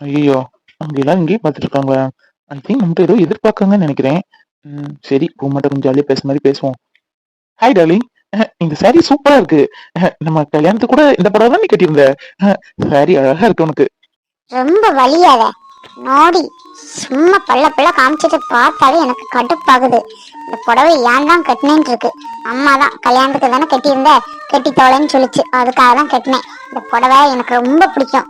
ஐயோ அவங்க எல்லாம் இங்கேயே பார்த்துட்டு இருக்காங்க ஐ திங்க் நம்மகிட்ட ஏதோ எதிர்பார்க்காங்கன்னு நினைக்கிறேன். ம், சரி பூமாட்ட கொஞ்சம் ஜாலியாக பேசுற மாதிரி பேசுவோம். ஹாய் டார்லிங் இந்த சாரி சூப்பரா இருக்கு. அஹ், நம்ம கல்யாணத்துக்கு கூட இந்த படம் தான் நீ கட்டியிருந்த? சாரி அழகா இருக்கு உனக்கு. ரொம்ப வலியாத. நோடி சும்மா பல்ல பல்ல காமிச்சிட்டு பார்த்தாலே எனக்கு கடுப்பாகுது. இந்த புடவை ஏன் தான் கட்டினேன் இருக்கு? அம்மா தான் கல்யாணத்துக்கு தானே கட்டியிருந்த? கட்டி தோலைன்னு சொல்லிச்சு. அதுக்காக தான் கட்டினேன். இந்த புடவை எனக்கு ரொம்ப பிடிக்கும்.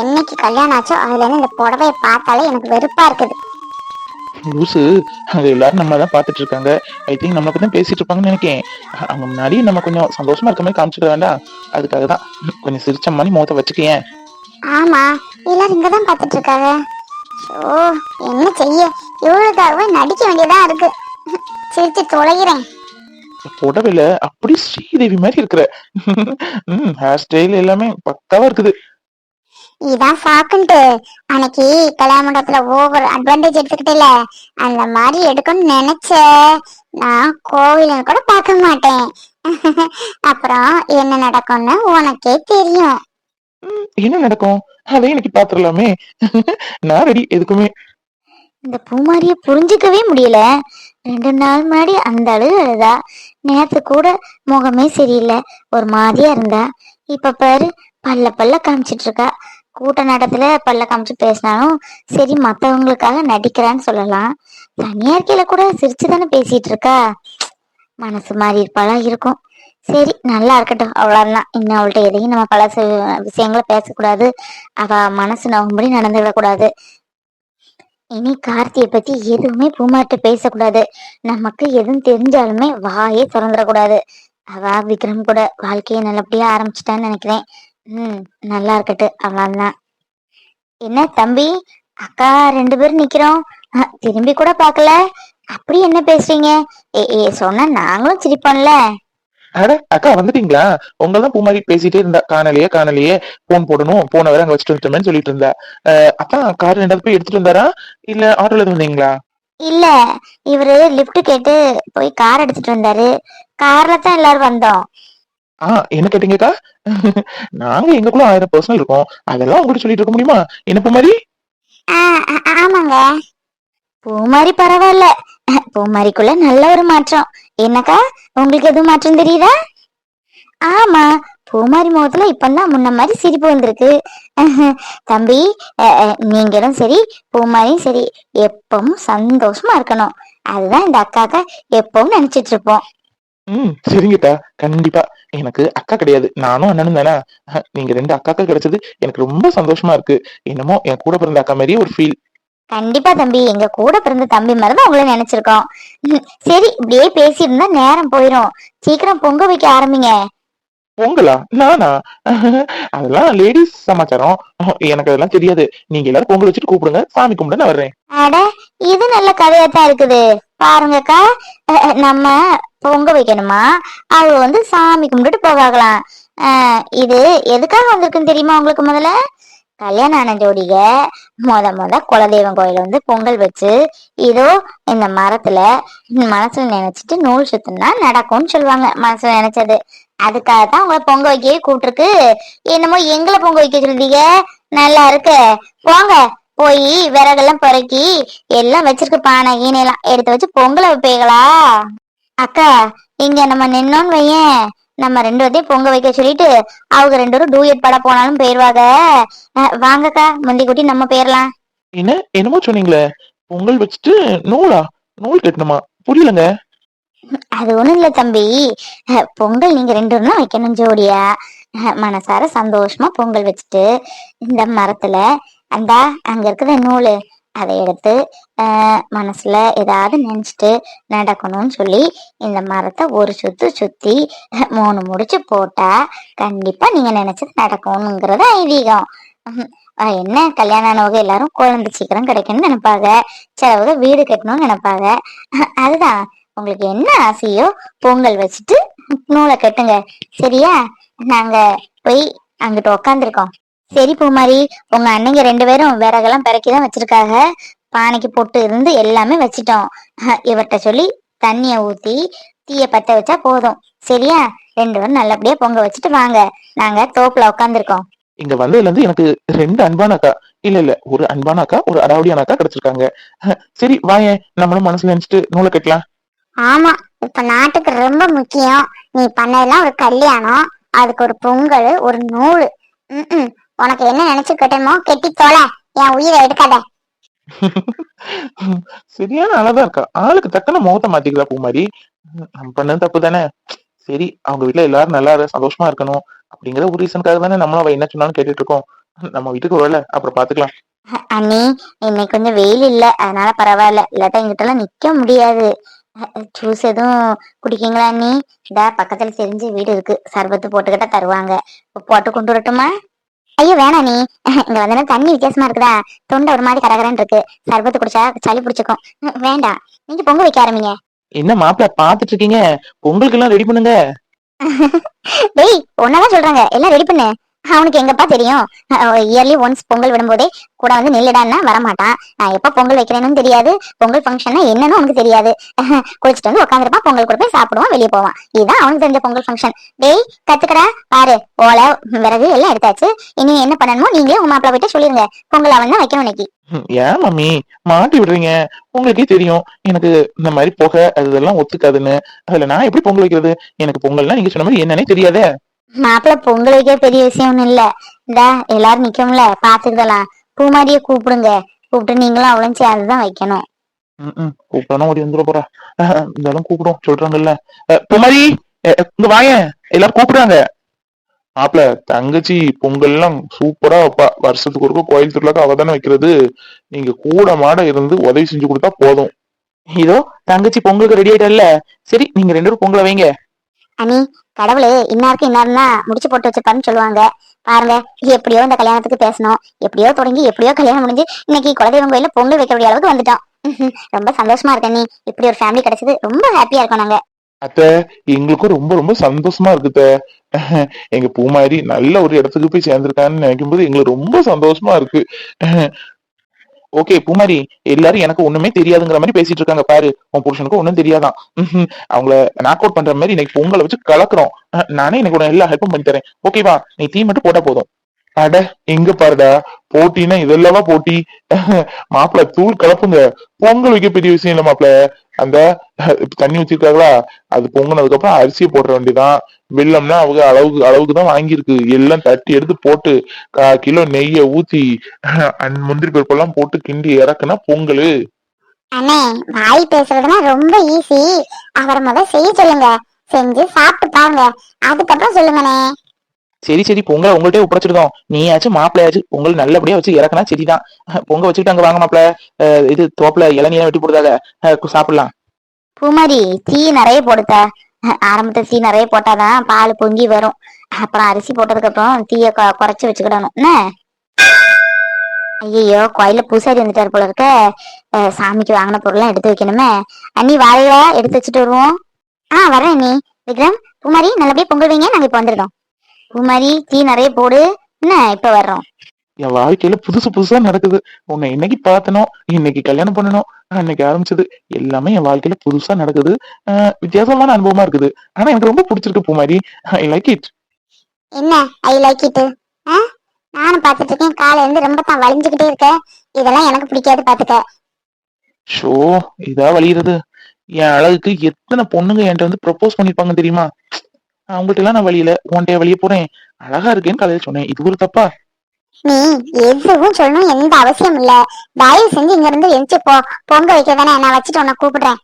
என்னைக்கு கல்யாணம் ஆச்சோ அதுல இருந்து இந்த புடவையை பார்த்தாலே எனக்கு வெறுப்பா இருக்குது. லூசு அது எல்லாரும் நம்ம தான் பார்த்துட்டு இருக்காங்க. ஐ திங்க் நம்ம பத்தி தான் பேசிட்டு இருப்பாங்கன்னு நினைக்கிறேன். அவங்க முன்னாடி நம்ம கொஞ்சம் சந்தோஷமா இருக்க மாதிரி காமிச்சிட வேண்டாம். அதுக்காக தான் கொஞ்சம் சிரிச்ச மாதிரி முகத்தை வச்சுக்கேன். ஆமா எல்லாரும் இங்க தான் பார்த்துட்டு இருக்காங்க. ஓ என்ன செய்ய? இவளுக்காகவே நடிக்க வேண்டியதா இருக்கு. சிரிச்சு தொலைகிறேன். புடவையில அப்படி ஸ்ரீதேவி மாதிரி இருக்கிற. ம் ஹேர் ஸ்டைல் எல்லாமே பக்காவா இருக்குது. இதான் சாக்குன்ட்டு அன்னைக்கு கல்யாண மண்டபத்துல ஓவர் அட்வான்டேஜ் எடுத்துக்கிட்டேல. அந்த மாதிரி எடுக்கணும்னு நினைச்ச. நான் கோவில கூட பார்க்க மாட்டேன். அப்புறம் என்ன நடக்கும்னு உனக்கே தெரியும். என்ன நடக்கும்? அதை எனக்கு பாத்துடலாமே நான் ரெடி எதுக்குமே. இந்த பூமாரிய புரிஞ்சுக்கவே முடியல. ரெண்டு நாள் முன்னாடி அந்த அழுகு அழுதா நேத்து கூட முகமே சரியில்லை. ஒரு மாதிரியா இருந்தா. இப்ப பாரு பல்ல பல்ல காமிச்சிட்டு இருக்கா. கூட்ட நடத்துல பல்ல காமிச்சு பேசினாலும் சரி மத்தவங்களுக்காக நடிக்கிறான்னு சொல்லலாம். தனியா இருக்கையில கூட சிரிச்சு தானே பேசிட்டு இருக்கா? மனசு மாறி இருப்பாளா இருக்கும். சரி நல்லா இருக்கட்டும். அவ்வளவுதான். இன்னும் அவள்கிட்ட எதையும் நம்ம பல விஷயங்களை பேசக்கூடாது. அவ மனசு நோகும்படி நடந்து விடக்கூடாது இனி கார்த்தியை பத்தி எதுவுமே பூமாட்ட பேசக்கூடாது. நமக்கு எதுவும் தெரிஞ்சாலுமே வாயே திறந்துடக்கூடாது. அவ விக்ரம் கூட வாழ்க்கையை நல்லபடியா ஆரம்பிச்சிட்டான்னு நினைக்கிறேன். ம் நல்லா இருக்கட்டு அவ்வளவுதான். என்ன தம்பி அக்கா ரெண்டு பேரும் நிக்கிறோம். திரும்பி கூட பார்க்கல. அப்படி என்ன பேசுறீங்க? ஏ ஏ சொன்னா நாங்களும் சிரிப்போம்ல. அட அக்கா வந்துட்டீங்களா? உங்களதான் பூமாரி பேசிட்டே இருந்தா காணலையே காணலையே போன் போடணும் போன வேற அங்க வச்சுட்டு வந்துட்டோமேன்னு சொல்லிட்டு இருந்தா. அக்கா கார் ரெண்டாவது போய் எடுத்துட்டு வந்தாரா? இல்ல ஆட்டோல இருந்து வந்தீங்களா? இல்ல இவரு லிஃப்ட் கேட்டு போய் கார் எடுத்துட்டு வந்தாரு. கார்ல தான் எல்லாரும் வந்தோம். ஆ என்ன கேட்டீங்கக்கா? நாங்க எங்களுக்குள்ள ஆயிரம் பர்சனல் இருக்கோம். அதெல்லாம் உங்ககிட்ட சொல்லிட்டு இருக்க முடியுமா? என்ன பூமாரி ஆ, ஆ- ஆமாங்க. பூமாரி பரவாயில்ல. பூமாரிக்குள்ள நல்ல ஒரு மாற்றம். என்னக்கா? உங்களுக்கு எதுவும் மாற்றம் தெரியுதா? ஆமா பூமாரி முகத்துல இப்பெல்லாம் முன்ன மாதிரி சிரிப்பு வந்திருக்கு. தம்பி நீங்களும் சரி பூமாரியும் சரி எப்பவும் சந்தோஷமா இருக்கணும். அதுதான் இந்த அக்காக்க எப்பவும் நினைச்சிட்டு இருப்போம். ம் சரிங்கக்கா. கண்டிப்பா. எனக்கு அக்கா கிடையாது. நானும் அண்ணனும் தானே. நீங்க ரெண்டு அக்காக்கள் கிடைச்சது எனக்கு ரொம்ப சந்தோஷமா இருக்கு. என்னமோ என் கூட பிறந்த அக்கா மாதிரியே ஒரு ஃபீல் கண்டிப்பா தம்பி. எங்க கூட பிறந்த தம்பி மாதிரி தான் உங்களை நினைச்சிருக்கோம். சரி இப்படியே பேசியிருந்தா நேரம் போயிடும் சீக்கிரம் பொங்க வைக்க ஆரம்பிங்க. பொங்கலா? நானா? அதெல்லாம் லேடிஸ் சமாச்சாரம். எனக்கு அதெல்லாம் தெரியாது. நீங்க எல்லாரும் பொங்கல் வச்சுட்டு கூப்பிடுங்க. சாமி கும்பிட நான் வர்றேன். அட இது நல்ல கதையா தான் இருக்குது. பாருங்கக்கா நம்ம பொங்க வைக்கணுமா? அவங்க வந்து சாமி கும்பிட்டுட்டு போகாகலாம். இது எதுக்காக வந்திருக்குன்னு தெரியுமா உங்களுக்கு முதல்ல? கல்யாணம் ஆன ஜோடிக மொத மொத குலதெய்வம் கோயில வந்து பொங்கல் வச்சு இதோ இந்த மரத்துல மனசுல நினைச்சிட்டு நூல் சுத்தினா நடக்கும்னு சொல்லுவாங்க மனசுல நினைச்சது. அதுக்காக தான் உங்களை பொங்க வைக்கவே கூப்பிட்டுருக்கு. என்னமோ எங்களை பொங்க வைக்க சொல்றீங்க. நல்லா இருக்கு. போங்க. போய் விறகெல்லாம் பிறக்கி எல்லாம் வச்சிருக்கு பானை ஈனையெல்லாம் எடுத்து வச்சு பொங்கலை வைப்பீங்களா? அக்கா இங்க நம்ம நின்னோன்னு வையேன். நம்ம ரெண்டு பேர்த்தையும் பொங்க வைக்க சொல்லிட்டு அவங்க ரெண்டு பேரும் டூயட் பட போனாலும் போயிருவாங்க வாங்கக்கா முந்தி குட்டி நம்ம போயிடலாம் என்ன என்னமோ சொன்னீங்களே? பொங்கல் வச்சுட்டு நூலா? நூல் கட்டணுமா? புரியலங்க. அது ஒண்ணும் இல்ல தம்பி. பொங்கல் நீங்க ரெண்டு பேரும் தான் வைக்கணும் ஜோடியா. மனசார சந்தோஷமா பொங்கல் வச்சுட்டு இந்த மரத்துல அந்த அங்க இருக்கிற நூலு அதை எடுத்து மனசில் மனசுல ஏதாவது நினச்சிட்டு நடக்கணும்னு சொல்லி இந்த மரத்தை ஒரு சுத்து சுற்றி மூணு முடிச்சு போட்டால் கண்டிப்பாக நீங்கள் நினச்சது நடக்கணுங்கிறது ஐதீகம். என்ன? கல்யாணம் ஆனவங்க எல்லாரும் குழந்தை சீக்கிரம் கிடைக்கணும்னு நினைப்பாங்க. சிலவங்க வீடு கட்டணும்னு நினைப்பாங்க. அதுதான். உங்களுக்கு என்ன ஆசையோ பொங்கல் வச்சுட்டு நூலை கட்டுங்க. சரியா? நாங்க போய் அங்கிட்டு உக்காந்துருக்கோம். சரி பூமாரி உங்க அண்ணங்க ரெண்டு பேரும் விறகெல்லாம் பிறக்கி தான் வச்சிருக்காங்க பானைக்கு பொட்டு இருந்து எல்லாமே வச்சிட்டோம். அஹ், இவர்ட்ட சொல்லி தண்ணிய ஊத்தி தீய பத்த வச்சா போதும். சரியா? ரெண்டு பேரும் நல்லபடியா பொங்க வச்சுட்டு வாங்க. நாங்க தோப்புல உட்காந்துருக்கோம் இங்க வந்ததுல இருந்து எனக்கு ரெண்டு அன்பான அக்கா. இல்ல இல்ல ஒரு அன்பான அக்கா ஒரு அடாவடியான அக்கா கிடைச்சிருக்காங்க. சரி வாயேன் நம்மளும் மனசுல நினைச்சிட்டு நூலை கட்டலாம். ஆமா இப்ப நாட்டுக்கு ரொம்ப முக்கியம். நீ பண்ணதெல்லாம் ஒரு கல்யாணம் அதுக்கு ஒரு பொங்கல் ஒரு நூல். ம்ம். உனக்கு என்ன நினைச்சு கட்டணுமோ கெட்டி தொலை. என் உயிரை எடுக்காத. சரியான ஆளாதான் இருக்கா. ஆளுக்கு தக்கன முகத்தை மாத்திக்கிறா பூமாரி. நம்ம பண்ணது தப்பு தானே? சரி அவங்க வீட்ல எல்லாரும் நல்லா சந்தோஷமா இருக்கணும். அப்படிங்கிற ஒரு ரீசனுக்காக தானே நம்மளும் அவ என்ன சொன்னாலும் கேட்டுட்டு இருக்கோம். நம்ம வீட்டுக்கு வரல அப்புறம் பாத்துக்கலாம். அண்ணி இன்னைக்கு கொஞ்சம் வெயில் இல்ல அதனால பரவாயில்ல. இல்லாட்டா எங்கிட்ட எல்லாம் நிக்க முடியாது. ஜூஸ் எதுவும் குடிக்கீங்களா அண்ணி? இதா பக்கத்துல தெரிஞ்ச வீடு இருக்கு. சர்பத்து போட்டுக்கிட்ட தருவாங்க. போட்டு கொண்டு வரட்டுமா? ஐயோ வேணாம் நீ. இங்க வந்து தண்ணி வித்தியாசமா இருக்குதா? தொண்டை ஒரு மாதிரி கரகரன்னு இருக்கு. சர்பத்து குடிச்சா சளி பிடிச்சுக்கும். வேண்டாம். நீங்க பொங்க வைக்க ஆரம்பிங்க. என்ன மாப்பிள்ள பாத்துட்டு இருக்கீங்க? பொங்கலுக்கு எல்லாம் ரெடி பண்ணுங்க. டேய் ஒன்னதான் சொல்றாங்க. எல்லாம் ரெடி பண்ணு. அவனுக்கு எங்கப்பா தெரியும்? இயர்லி ஒன்ஸ் பொங்கல் விடும்போதே கூட வந்து நில்லுடான்னா வரமாட்டான் நான் எப்ப பொங்கல் வைக்கிறேன்னு தெரியாது. பொங்கல் ஃபங்க்ஷன்னா என்னன்னு அவனுக்கு தெரியாது. குளிச்சுட்டு வந்து உட்காந்துருப்பான் பொங்கல் கொடுப்பேன் சாப்பிடுவான். வெளியே போவான். இதுதான் அவனுக்கு தெரிஞ்ச பொங்கல் ஃபங்க்ஷன் டேய் கத்துக்கடா. பாரு ஓலை விறகு எல்லாம் எடுத்தாச்சு. இனி என்ன பண்ணணுமோ நீங்களே உங்க மாப்பிள்ள போயிட்டு சொல்லிருங்க. பொங்கல் அவன் தான் வைக்கணும் இன்னைக்கு. ஏன் மம்மி? மாட்டி விடுறீங்க. உங்களுக்கே தெரியும். எனக்கு இந்த மாதிரி புகை அது இதெல்லாம் ஒத்துக்காதுன்னு. அதுல நான் எப்படி பொங்கல் வைக்கிறது? எனக்கு பொங்கல்னா நீங்க சொன்ன மாதிரி என்னன்னே தெரியாதே. மாப்பிள்ள பொங்கல் வைக்க பெரிய விஷயம் ஒண்ணும் இல்ல. இந்தா எல்லாரும் நிக்கும்ல பாத்துக்கலாம் பூமாரியை கூப்பிடுங்க. கூப்பிட்டு நீங்களும் அவளும் சேர்ந்துதான் வைக்கணும். ம், கூப்பிடணும் ஓடி வந்துட போறா. இருந்தாலும் கூப்பிடும். சொல்றாங்கல்ல. அஹ், இங்க வாயேன். எல்லாரும் கூப்பிடுறாங்க. மாப்பிள தங்கச்சி பொங்கல்லாம் சூப்பரா வைப்பா. வருஷத்துக்கு ஒருக்க கோயில் திருவிழாக்கு அவ தானே வைக்கிறது. நீங்க கூட மாட இருந்து உதவி செஞ்சு கொடுத்தா போதும். இதோ தங்கச்சி பொங்கலுக்கு ரெடி ஆயிட்டல்ல சரி நீங்க ரெண்டு பேரும் பொங்கலை வைங்க. அனி கடவுளே இன்னாருக்கு இன்னாருன்னா முடிச்சு போட்டு வச்சிருப்பாருன்னு சொல்லுவாங்க. பாருங்க எப்படியோ இந்த கல்யாணத்துக்கு பேசணும் எப்படியோ தொடங்கி எப்படியோ கல்யாணம் முடிஞ்சு இன்னைக்கு குலதெய்வம் கோயில பொங்கல் வைக்கக்கூடிய அளவுக்கு வந்துட்டோம். ரொம்ப சந்தோஷமா இருக்க நீ. இப்படி ஒரு ஃபேமிலி கிடைச்சது ரொம்ப ஹாப்பியா இருக்கோம் நாங்க. அத்தை எங்களுக்கும் ரொம்ப ரொம்ப சந்தோஷமா இருக்குத்த எங்க பூமாரி நல்ல ஒரு இடத்துக்கு போய் சேர்ந்திருக்கான்னு நினைக்கும் போது எங்களுக்கு ரொம்ப சந்தோஷமா இருக்கு. ஓகே பூமாரி எல்லாரும் எனக்கு ஒண்ணுமே தெரியாதுங்கிற மாதிரி பேசிட்டு இருக்காங்க. பாரு உன் புருஷனுக்கு ஒண்ணும் தெரியாதான். அவங்கள நாக் அவுட் பண்ற மாதிரி இன்னைக்கு பொங்கலை வச்சு கலக்குறோம். நானே எனக்கு எல்லா ஹெல்ப்பும் பண்ணி தரேன். ஓகேவா நீ தீ மட்டும் போட்டா போதும். அட எங்க பாருடா. போட்டினா இதெல்லாமா போட்டி. மாப்பிள தூள் கலப்புங்க. பொங்கல் வைக்க பெரிய விஷயம் இல்ல மாப்பிள அந்த தண்ணி ஊத்திருக்காங்களா? அது பொங்குனதுக்கு அப்புறம் அரிசியை போட வேண்டியதான் வெள்ளம்னா அவங்க அளவுக்கு அளவுக்கு தான் வாங்கியிருக்கு. எல்லாம் தட்டி எடுத்து போட்டு கால் கிலோ நெய்ய ஊத்தி அஹ், முந்திரி பருப்பெல்லாம் போட்டு கிண்டி இறக்குனா பொங்கல். அண்ணே வாய் பேசுறதுனா ரொம்ப ஈஸி அவர் முதல் செய்ய சொல்லுங்க. செஞ்சு சாப்பிட்டு பாருங்க. அதுக்கப்புறம் சொல்லுங்கண்ணே. சரி சரி பொங்கலை உங்கள்கிட்ட ஒப்படைச்சிருக்கோம் நீயாச்சும் மாப்பிளையாச்சும் பொங்கல் நல்லபடியா வச்சு இறக்குனா சரிதான் பொங்க வச்சுக்கிட்டு அங்க வாங்க மாப்பிள்ள. இது தோப்புல இளநீரை வெட்டி போடுதாக சாப்பிடலாம். பூமாரி தீ நிறைய போடுத்த. ஆரம்பத்தை தீ நிறைய போட்டாதான் பால் பொங்கி வரும். அப்புறம் அரிசி போட்டதுக்கு அப்புறம் தீய கொ- குறைச்சு வச்சுக்கிடணும். என்ன? ஐயோ கோயில பூசாரி வந்துட்டாரு போல இருக்க. சாமிக்கு வாங்கின பொருள்லாம் எடுத்து வைக்கணுமே. அண்ணி வாழையா எடுத்து வச்சுட்டு வருவோம். ஆ வரேன் அண்ணி. விக்ரம் பூமாரி நல்லபடியா பொங்கல் வைங்க. நாங்க இப்ப வந்துருக்கோம் பூமாரி தீ நிறைய போடு. என்ன இப்ப வர்றோம்? என் வாழ்க்கையில புதுசு புதுசா நடக்குது. உன்னை இன்னைக்கு பார்த்தனோ இன்னைக்கு கல்யாணம் பண்ணணும் அன்னைக்கு ஆரம்பிச்சது எல்லாமே என் வாழ்க்கையில புதுசா நடக்குது. வித்தியாசமான அனுபவமா இருக்குது. ஆனா எனக்கு ரொம்ப பிடிச்சிருக்கு பூமாரி ஐ லைக் இட் என்ன? ஐ லைக் இட் நானும் பார்த்துட்டு இருக்கேன். காலையில இருந்து ரொம்ப தான் வலிஞ்சுக்கிட்டே இருக்க. இதெல்லாம் எனக்கு பிடிக்காது பாத்துக்க ஷோ இதா வலியுறது என் அழகுக்கு எத்தனை பொண்ணுங்க என்கிட்ட வந்து ப்ரப்போஸ் பண்ணிருப்பாங்க தெரியுமா? அவங்கள்ட்ட எல்லாம் நான் வழியில உன்கிட்ட வெளியே போறேன். அழகா இருக்கேன்னு காலையில சொன்னேன். இது ஒரு தப்பா? நீ எதுவும் சொல்லணும் எந்த அவசியம் இல்ல. தயவு செஞ்சு இங்க இருந்து எந்திச்சு போ. பொங்க வைக்க தானே நான் வச்சுட்டு உன்னை கூப்பிடுறேன்.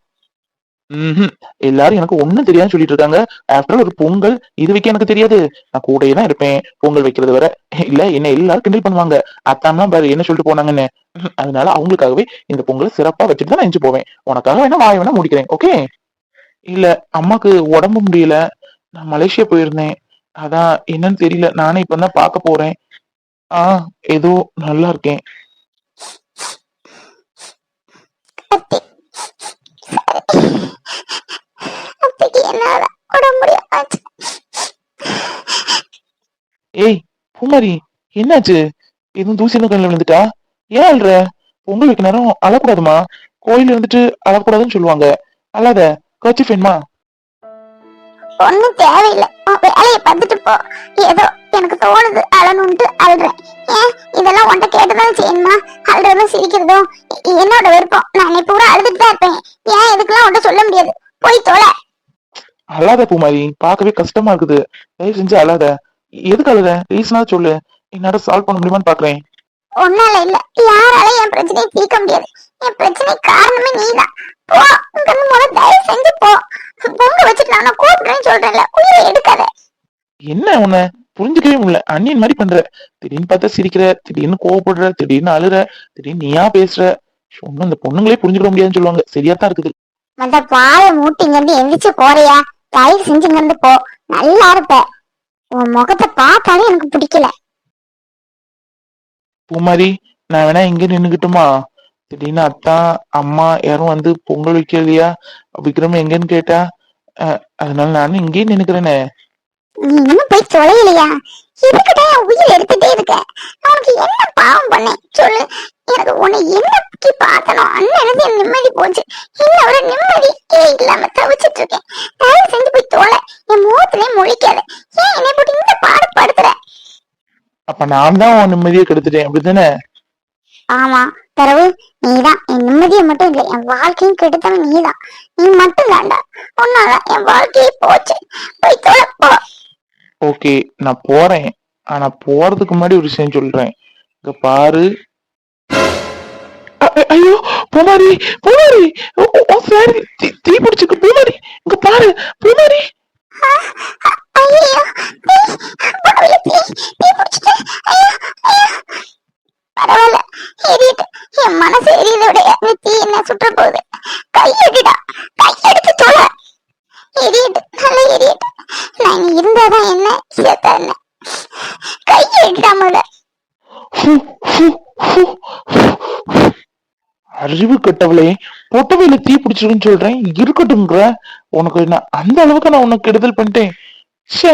ம்ஹும். எல்லாரும் எனக்கு ஒண்ணும் தெரியாதுன்னு சொல்லிட்டு இருக்காங்க. ஆஃப்டர் ஒரு பொங்கல் இது வைக்க எனக்கு தெரியாது. நான் கூடயே தான் இருப்பேன். பொங்கல் வைக்கிறது வரை. இல்ல என்ன எல்லாரும் கிண்டல் பண்ணுவாங்க. அத்தாம்லாம் பாரு என்ன சொல்லிட்டு போனாங்கன்னு. அதனால அவங்களுக்காகவே இந்த பொங்கல் சிறப்பா வச்சுட்டு தான் நான் எஞ்சி போவேன். உனக்காக வேணா வாய வேணா முடிக்கிறேன். ஓகே இல்ல அம்மாக்கு உடம்பு முடியல. நான் மலேசியா போயிருந்தேன். அதான் என்னன்னு தெரியல. நானே இப்பதான் பார்க்க போறேன். ஆ ஏதோ நல்லா இருக்கேன். ஏய் பூமாரி என்னாச்சு? எதுவும் தூசி கண்ணில் விழுந்துட்டா? ஏன் அழுற? பொங்கல் வைக்க நேரம் அழக்கூடாதுமா? கோயில் இருந்துட்டு அழக்கூடாதுன்னு சொல்லுவாங்க. அல்லாத கட்சி ஃபேன்மா ஒண்ணும் தேவையில்லை. உன் வேலையை பார்த்துட்டு போ. ஏதோ எனக்கு தோணுது அழணுன்ட்டு அழுறேன். ஏன்? இதெல்லாம் உன்கிட்ட கேட்டுதான் செய்யணுமா? அழுறதும் சிரிக்கிறதும் என்னோட விருப்பம். நான் இன்னைக்கு பூரா அழுதுட்டு தான் இருப்பேன். ஏன் இதுக்கெல்லாம் உன்கிட்ட சொல்ல முடியாது? போய் தொலை. அழாத பூமாரி பார்க்கவே கஷ்டமா இருக்குது. தயவு செஞ்சு அழாத. எதுக்கு அழுத ரீசனா சொல்லு. என்னால சால்வ் பண்ண முடியுமான்னு பாக்குறேன். உன்னால இல்ல. யாராலையும் என் பிரச்சனையை தீர்க்க முடியாது. என் பிரச்சனை காரணமே நீதான். போ இங்க இருந்து முதல்ல தயவு செஞ்சு போ. பொங்க வச்சுட்டு நான் கூப்பிடுறேன்னு சொல்றேன்ல உயிரை எடுக்காத. என்ன உன்னை? புரிஞ்சுக்கவே முடியல. அண்ணியன் மாதிரி பண்ற. திடீர்னு பார்த்தா சிரிக்கிற திடீர்னு கோவப்படுற திடீர்னு அழுற திடீர்னு நீயா பேசுற. ஒன்னும் இந்த பொண்ணுங்களே புரிஞ்சுக்க முடியாதுன்னு சொல்லுவாங்க. சரியா தான் இருக்குது. மத்த பாய மூட்டி இங்க இருந்து எந்திரிச்சு போறியா? தயவு செஞ்சு இங்க இருந்து போ. நல்லா இருப்ப. உன் முகத்தை பார்த்தாலே எனக்கு பிடிக்கல. பூமாரி நான் வேணா இங்க நின்னுக்கிட்டுமா? திடீர்னு அத்தா அம்மா யாரும் வந்து பொங்கல் வைக்கலையா? விக்ரம் எங்கன்னு கேட்டா அதனால நானும் இங்கேயே நின்னுக்கிறேனே. நீ இன்னும் போய் தொலைலையா இதுக்கிட்ட என் உயிர் எடுத்துட்டே இருக்க? உனக்கு என்ன பாவம் பண்ணேன்? சொல்லு. எனக்கு உன்னை என்னைக்கு பார்த்தனோ அண்ணன் என் நிம்மதி போச்சு. இன்ன ஒரு நிம்மதியே இல்லாம தவிச்சிட்டு இருக்கேன்? தயவு செஞ்சு போய் தொலை. என் முகத்திலே முழிக்காத. ஏன் என்னை போட்டு இந்த பாடு படுத்துற? அப்ப நான் தான் உன் நிம்மதியை கெடுத்துட்டேன். அப்படிதானே ஆமா. தரவு நீதான். என் நிம்மதியை மட்டும் இல்லை என் வாழ்க்கையும் கெடுத்தவன் நீதான். நீ மட்டும் தாண்டா உன்னால என் வாழ்க்கையே போச்சு. போய் தொலைப்போ. ஓகே நான் போறேன். ஆனா போறதுக்கு முன்னாடி ஒரு விஷயம் சொல்றேன். இங்க பாரு. ஐயோ பூமாரி பூமாரி. ஓ- ஓ- தீ தீ பிடிச்சிருக்கு பூமாரி. இங்க பாரு பூமாரி ஐயோ பரவாயில்ல தீ தீ பிடிச்சிட்டு ஐயோ ஐயோ பரவாயில்ல எரியட்டு என் மனசு எரியதை விட அந்த தீ என்ன சுற்ற போகுது கையெடுடா கையெடுத்து தொலை எரியட்டு நல்லா எரியட்டு நான் இனி இருந்தாதான் என்ன சேர்த்தா என்ன கையெடுடா முத ஃபு, ஃபு, ஃபு, ஃபு, ஃபு. அறிவு கெட்டவளே பொட்டவையில தீ பிடிச்சிருக்குன்னு சொல்றேன் இருக்கட்டும்ங்கிற உனக்கு என்ன அந்த அளவுக்கு நான் உனக்கு கெடுதல் பண்ணிட்டேன்? ச்சே.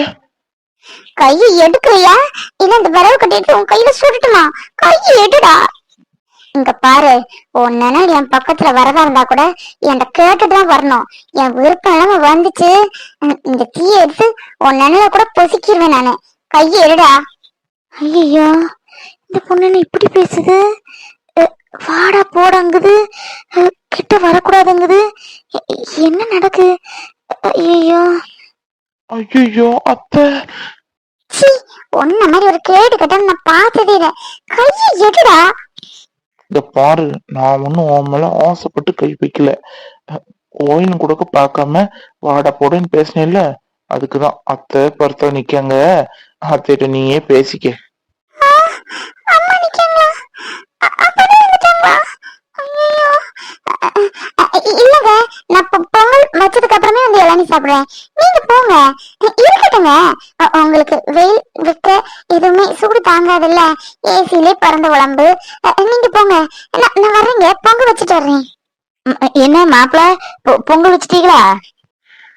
கையை எடுக்கலையா? இல்ல இந்த விரவு கட்டிட்டு உன் கையில சுட்டுட்டுமா? கையை எடுடா. இங்க பாரு உன் நினைவு என் பக்கத்துல வரதா இருந்தா கூட என்கிட்ட கேட்டுட்டு தான் வரணும். என் விருப்பம் இல்லாம வந்துச்சு. இந்த தீயை எடுத்து உன் நினைல கூட பொசுக்கிடுவேன் நானு. கையை எடுடா. ஐயோ இந்த பொண்ணு இப்படி பேசுது? வாடா போடாங்குது. கிட்ட வரக்கூடாதுங்குது. என்ன நடக்கு? ஐயோ ஐயோ அத்தை. சீ உன்ன மாதிரி ஒரு கேடு கட்டம் நான் பார்த்ததே இல்ல. கையை எடுடா. இந்த பாரு நான் ஒன்னும் உன் மேல ஆசைப்பட்டு கை வைக்கல. கோயில் கொடுக்க பார்க்காம வாடா போடன்னு பேசினேல்ல அதுக்குதான் அத்தை பருத்தா நிக்காங்க. அத்தைகிட்ட நீயே பேசிக்க. அம்மா நிக்காங்களா? சாப்பிடுறேன். நீங்க போங்க. இருக்கட்டுங்க. உங்களுக்கு வெயில் விட்ட எதுவுமே சூடு தாங்காதுல்ல. ஏசிலே பறந்த உடம்பு. நீங்க போங்க. நான் வர்றேங்க. பொங்கல் வச்சுட்டு வர்றேன். என்ன மாப்பிள்ள பொ- பொங்கல் வச்சிட்டீங்களா?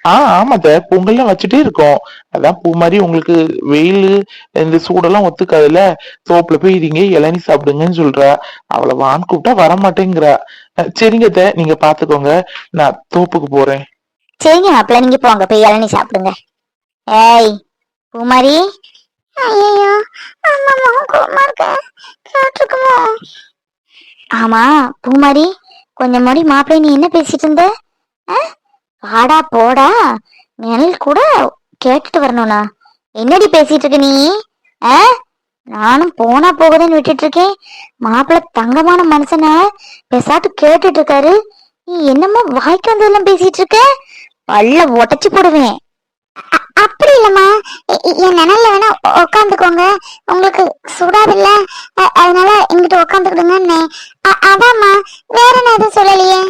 ஆ ஆமாத்த. பொங்கல்லாம் வச்சுட்டே இருக்கோம். அதான் பூ மாதிரி உங்களுக்கு வெயில் இந்த சூடெல்லாம் ஒத்துக்காதுல்ல. சோப்புல போய் இருங்க இளநீ சாப்பிடுங்கன்னு சொல்றா. அவளை வான்னு கூப்பிட்டா வர மாட்டேங்கிறா அஹ், சரிங்க அத்தை நீங்க பாத்துக்கோங்க. நான் தோப்புக்கு போறேன். சரிங்க மாப்பிள்ள நீங்க போங்க போய் இளநீ சாப்பிடுங்க. ஏய் பூமாரி. ஐயோ அம்மா முகம் கோவமா இருக்க. கேட்டிருக்குமோ ஆமா பூமாரி கொஞ்சம் முடி மாப்பிள்ளை நீ என்ன பேசிட்டு இருந்த? வாடா போடா. நிழல் கூட கேட்டுட்டு வரணும்னா என்னடி பேசிட்டு இருக்க நீ? நானும் போனா போகுதுன்னு விட்டுட்டு இருக்கேன் மாப்பிள்ளை தங்கமான மனுஷனா பேசாட்டு கேட்டுட்டு இருக்காரு. நீ என்னமோ வாய்க்கு வந்ததெல்லாம் பேசிட்டு இருக்க? பல்ல உடைச்சு போடுவேன். அப்படி இல்லம்மா. என் நிழல்ல வேணா உட்காந்துக்கோங்க உங்களுக்கு சுடாதுல்ல. அதனால எங்கிட்ட உட்காந்துக்கிடுங்கன்னு அதாம்மா. வேற என்ன எதுவும் சொல்லலையே?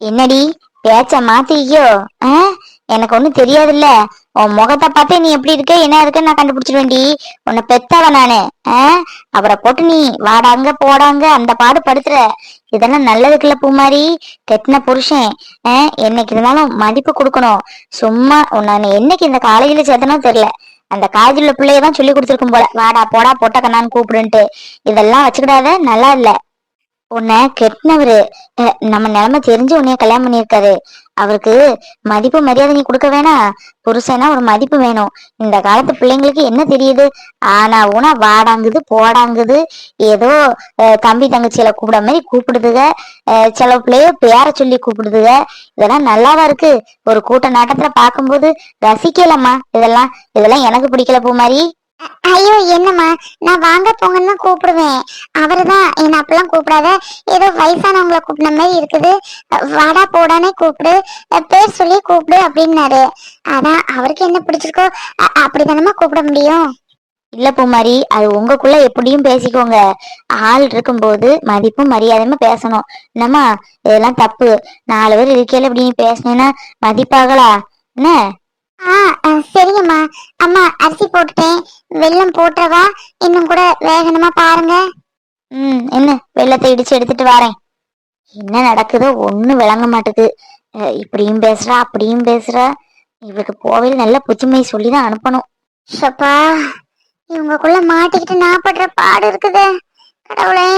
என்னடி? பேச்ச மாத்தியோ எனக்கு ஒண்ணும் தெரியாதுல்ல. உன் முகத்தை பார்த்து நீ எப்படி இருக்க என்ன இருக்குன்னு நான் கண்டுபிடிச்சிருவேன்டி உன்னை பெத்தவ நானு. ஆ? அப்புறம் போட்டு நீ வாடாங்க போடாங்க அந்த பாடு படுத்துற. இதெல்லாம் நல்லதுக்குல்ல பூமாரி கெட்டின புருஷன். என்னைக்கு இருந்தாலும் மதிப்பு கொடுக்கணும். சும்மா உன்னை என்னைக்கு இந்த காலேஜ்ல சேர்த்தனோ தெரியல. அந்த காலேஜ்ல பிள்ளைய தான் சொல்லி கொடுத்துருக்கும் போல. வாடா போடா போட்ட கண்ணான்னு கூப்பிடுன்ட்டு. இதெல்லாம் வச்சுக்கிடாத நல்லா இல்ல. உன்னை கெட்டினவரு. நம்ம நிலைமை தெரிஞ்சு உன்னைய கல்யாணம் பண்ணியிருக்காரு. அவருக்கு மதிப்பு மரியாதை நீ கொடுக்க வேணாம் புருஷனா ஒரு மதிப்பு வேணும். இந்த காலத்து பிள்ளைங்களுக்கு என்ன தெரியுது? ஆனா ஊனா வாடாங்குது போடாங்குது. ஏதோ தம்பி தங்கச்சியில கூப்பிட மாதிரி கூப்பிடுதுக. சில பிள்ளைய பேர சொல்லி கூப்பிடுதுக. இதெல்லாம் நல்லாவா இருக்கு? ஒரு கூட்ட நாட்டத்துல பார்க்கும்போது ரசிக்கலம்மா இதெல்லாம். இதெல்லாம் எனக்கு பிடிக்கல பூ மாதிரி ஐயோ என்னம்மா? நான் வாங்க போங்கன்னு தான் கூப்பிடுவேன். அவருதான் என்ன அப்பெல்லாம் கூப்பிடாத. ஏதோ வயசானவங்களை கூப்பிட மாதிரி இருக்குது. வாடா போடானே கூப்பிடு. பேர் சொல்லி கூப்பிடு அப்படின்னாரு. அதான் அவருக்கு என்ன பிடிச்சிருக்கோ அப்படிதானமா கூப்பிட முடியும்? இல்ல பூமாரி அது உங்களுக்குள்ள எப்படியும் பேசிக்கோங்க. ஆள் இருக்கும்போது மதிப்பும் மரியாதையுமா பேசணும். என்னம்மா இதெல்லாம் தப்பு. நாலு பேர் இருக்கையில இப்படி நீ பேசினேன்னா மதிப்பாகலா? என்ன? ஆ சரிங்கம்மா. அம்மா அரிசி போட்டுட்டேன். வெல்லம் போட்டுறவா? இன்னும் கூட வேகணுமா பாருங்க. ம் என்ன? வெள்ளத்தை இடிச்சு எடுத்துட்டு வரேன். என்ன நடக்குதோ? ஒண்ணும் விளங்க மாட்டுக்கு இப்படியும் பேசுறா அப்படியும் பேசுறா. இவளுக்கு போவையில் நல்ல புச்சுமை சொல்லி தான் அனுப்பணும். ஷப்பா இவங்கக்குள்ள மாட்டிக்கிட்டு நான் படுற பாடு இருக்குதே. கடவுளே.